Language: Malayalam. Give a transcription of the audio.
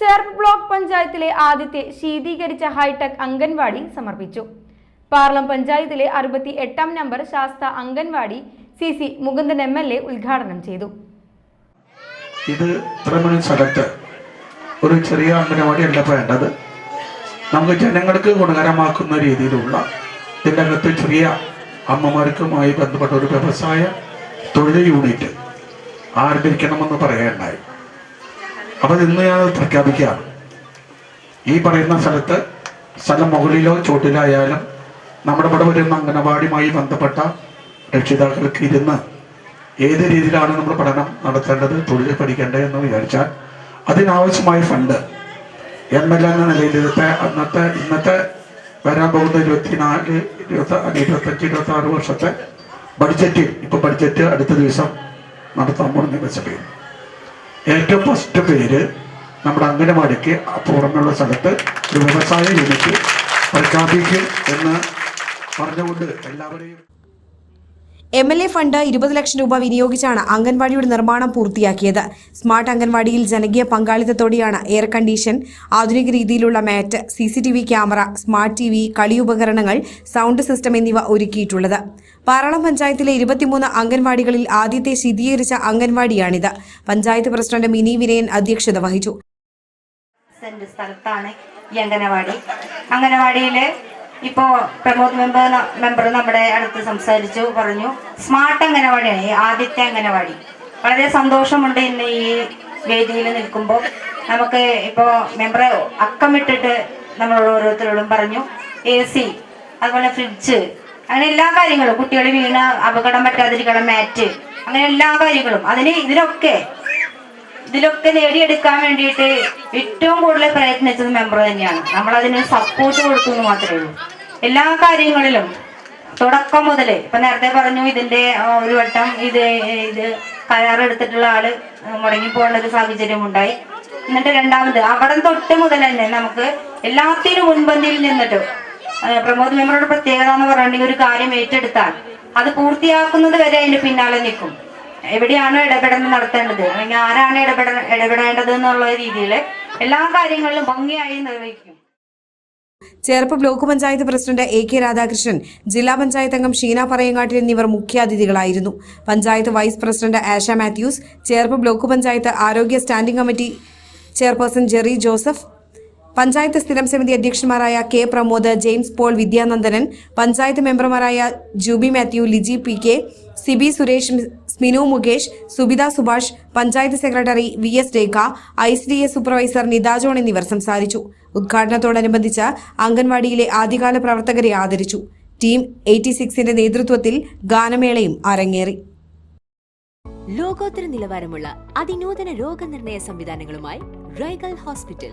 ചേർപ്പ് ബ്ലോക്ക് പഞ്ചായത്തിലെ ആദ്യത്തെ ശീതീകരിച്ച ഹൈടെക് അംഗൻവാടി സമർപ്പിച്ചു. പാർലം പഞ്ചായത്തിലെ അറുപത്തി എട്ടാം number Sastha anganwadi C C Mukundan M L A ഉദ്ഘാടനം ചെയ്തു. ഇത് സ്ഥലത്ത് ഒരു ചെറിയ അംഗനവാടി അല്ല വേണ്ടത്. നമുക്ക് ജനങ്ങൾക്ക് ഗുണകരമാക്കുന്ന രീതിയിലുള്ള ഇതിന്റെ അകത്ത് ചെറിയ അമ്മമാർക്കുമായി ബന്ധപ്പെട്ട ഒരു വ്യവസായ തൊഴിൽ യൂണിറ്റ് ആരംഭിക്കണമെന്ന് പറയുകയുണ്ടായി. അപ്പോൾ ഇന്ന് ഞാൻ പ്രഖ്യാപിക്കുകയാണ് ഈ പറയുന്ന സ്ഥലത്ത് സ്ഥലം മുകളിലോ ചോട്ടിലായാലും നമ്മുടെ ഇവിടെ വരുന്ന അംഗനവാടിയുമായി ബന്ധപ്പെട്ട രക്ഷിതാക്കൾക്ക് ഇരുന്ന് ഏത് രീതിയിലാണ് നമ്മൾ പഠനം നടത്തേണ്ടത് തൊഴിൽ പഠിക്കേണ്ടത് എന്ന് വിചാരിച്ചാൽ അതിനാവശ്യമായ ഫണ്ട്. എം എൽ എന്ന നിലയിൽ ഇന്നത്തെ അന്നത്തെ ഇന്നത്തെ വരാൻ പോകുന്ന ഇരുപത്തിനാല് ഇരുപത്തി ഇരുപത്തഞ്ച് ഇരുപത്തി ആറ് വർഷത്തെ ബഡ്ജറ്റ് ഇപ്പൊ ബഡ്ജറ്റ് അടുത്ത ദിവസം നടത്താൻ പോകുന്ന നിയമസഭയിൽ. ഏറ്റവും ഫസ്റ്റ് പേര് നമ്മുടെ അംഗനവാടിക്ക് പുറമെയുള്ള സ്ഥലത്ത് ഒരു വ്യവസായ യൂണിറ്റ് പ്രഖ്യാപിക്കും എന്ന് പറഞ്ഞുകൊണ്ട് എല്ലാവരെയും എം എൽ എ ഫണ്ട് ഇരുപത് ലക്ഷം രൂപ വിനിയോഗിച്ചാണ് അംഗൻവാടിയുടെ നിർമ്മാണം പൂർത്തിയാക്കിയത്. സ്മാർട്ട് അംഗൻവാടിയിൽ ജനകീയ പങ്കാളിത്തത്തോടെയാണ് എയർ കണ്ടീഷൻ ആധുനിക രീതിയിലുള്ള mat C C T V camera smart T V കളിയുപകരണങ്ങൾ sound system എന്നിവ ഒരുക്കിയിട്ടുള്ളത്. പാറളം പഞ്ചായത്തിലെ ഇരുപത്തിമൂന്ന് അംഗൻവാടികളിൽ ആദ്യത്തെ ശീതീകരിച്ച അംഗൻവാടിയാണിത്. പഞ്ചായത്ത് പ്രസിഡന്റ് മിനി വിനയൻ അധ്യക്ഷത വഹിച്ചു. സ്ഥലത്താണ് ഈ അംഗനവാടി. അംഗനവാടിയിൽ ഇപ്പോ പ്രമോദ് മെമ്പർ മെമ്പർ നമ്മുടെ അടുത്ത് സംസാരിച്ചു പറഞ്ഞു സ്മാർട്ട് അംഗനവാടിയാണ് ആദ്യത്തെ അംഗനവാടി. വളരെ സന്തോഷമുണ്ട് ഇന്ന് ഈ വേദിയിൽ നിൽക്കുമ്പോൾ. നമുക്ക് ഇപ്പോ മെമ്പർ അക്കമിട്ടിട്ട് നമ്മളോട് ഓരോരുത്തരോടും പറഞ്ഞു എ സി അതുപോലെ ഫ്രിഡ്ജ് അങ്ങനെ എല്ലാ കാര്യങ്ങളും കുട്ടികൾ വീണ അപകടം പറ്റാതിരിക്കണം മാറ്റ് അങ്ങനെ എല്ലാ കാര്യങ്ങളും അതിന് ഇതിനൊക്കെ ഇതിലൊക്കെ നേടിയെടുക്കാൻ വേണ്ടിയിട്ട് ഏറ്റവും കൂടുതൽ പ്രയത്നിച്ചത് മെമ്പർ തന്നെയാണ്. നമ്മൾ അതിന് സപ്പോർട്ട് കൊടുത്തു മാത്രമേ ഉള്ളൂ. എല്ലാ കാര്യങ്ങളിലും തുടക്കം മുതൽ ഇപ്പൊ നേരത്തെ പറഞ്ഞു ഇതിന്റെ ഒരു വട്ടം ഇത് ഇത് കരാറെടുത്തിട്ടുള്ള ആൾ മുടങ്ങി പോകുന്ന ഒരു സാഹചര്യം ഉണ്ടായി. എന്നിട്ട് രണ്ടാമത് അവിടെ തൊട്ട് മുതൽ തന്നെ നമുക്ക് എല്ലാത്തിനും മുൻപന്തിയിൽ നിന്നിട്ട് പ്രമോദ് മെമ്പറുടെ പ്രത്യേകത എന്ന് പറഞ്ഞിട്ടുണ്ടെങ്കിൽ ഒരു കാര്യം ഏറ്റെടുത്താൽ അത് പൂർത്തിയാക്കുന്നത് വരെ അതിന്റെ പിന്നാലെ നിൽക്കും. എവിടെയാണ് ഇടപെടൽ നടത്തേണ്ടത് അല്ലെങ്കിൽ ആരാണ് ഇടപെട ഇടപെടേണ്ടത് എന്നുള്ള രീതിയിൽ എല്ലാ കാര്യങ്ങളിലും ഭംഗിയായി നിർവഹിക്കും. Cherpu block panchayat president A K Radhakrishnan ജില്ലാ പഞ്ചായത്ത് അംഗം ഷീന പറയങ്ങാട്ടിൽ എന്നിവർ മുഖ്യാതിഥികളായിരുന്നു. Panchayat vice president Asha Mathews Cherpu block panchayat ആരോഗ്യ standing committee chairperson Jerry Joseph panchayat സ്ഥിരം സമിതി അധ്യക്ഷന്മാരായ K Pramod James Paul Vidyanandanan panchayat മെമ്പർമാരായ Jubi Mathew Liji P K Sibi Suresh Sminu Mukesh Subitha Subhash panchayat secretary V S Rekha I C D S supervisor Nitha John എന്നിവർ സംസാരിച്ചു. ഉദ്ഘാടനത്തോടനുബന്ധിച്ച് അംഗൻവാടിയിലെ ആദ്യകാല പ്രവർത്തകരെ ആദരിച്ചു. ടീം എയ്റ്റി സിക്സിന്റെ നേതൃത്വത്തിൽ ഗാനമേളയും അരങ്ങേറി. ലോകോത്തര നിലവാരമുള്ള അതിനൂതന രോഗനിർണയ സംവിധാനങ്ങളുമായി റൈഗൽ ഹോസ്പിറ്റൽ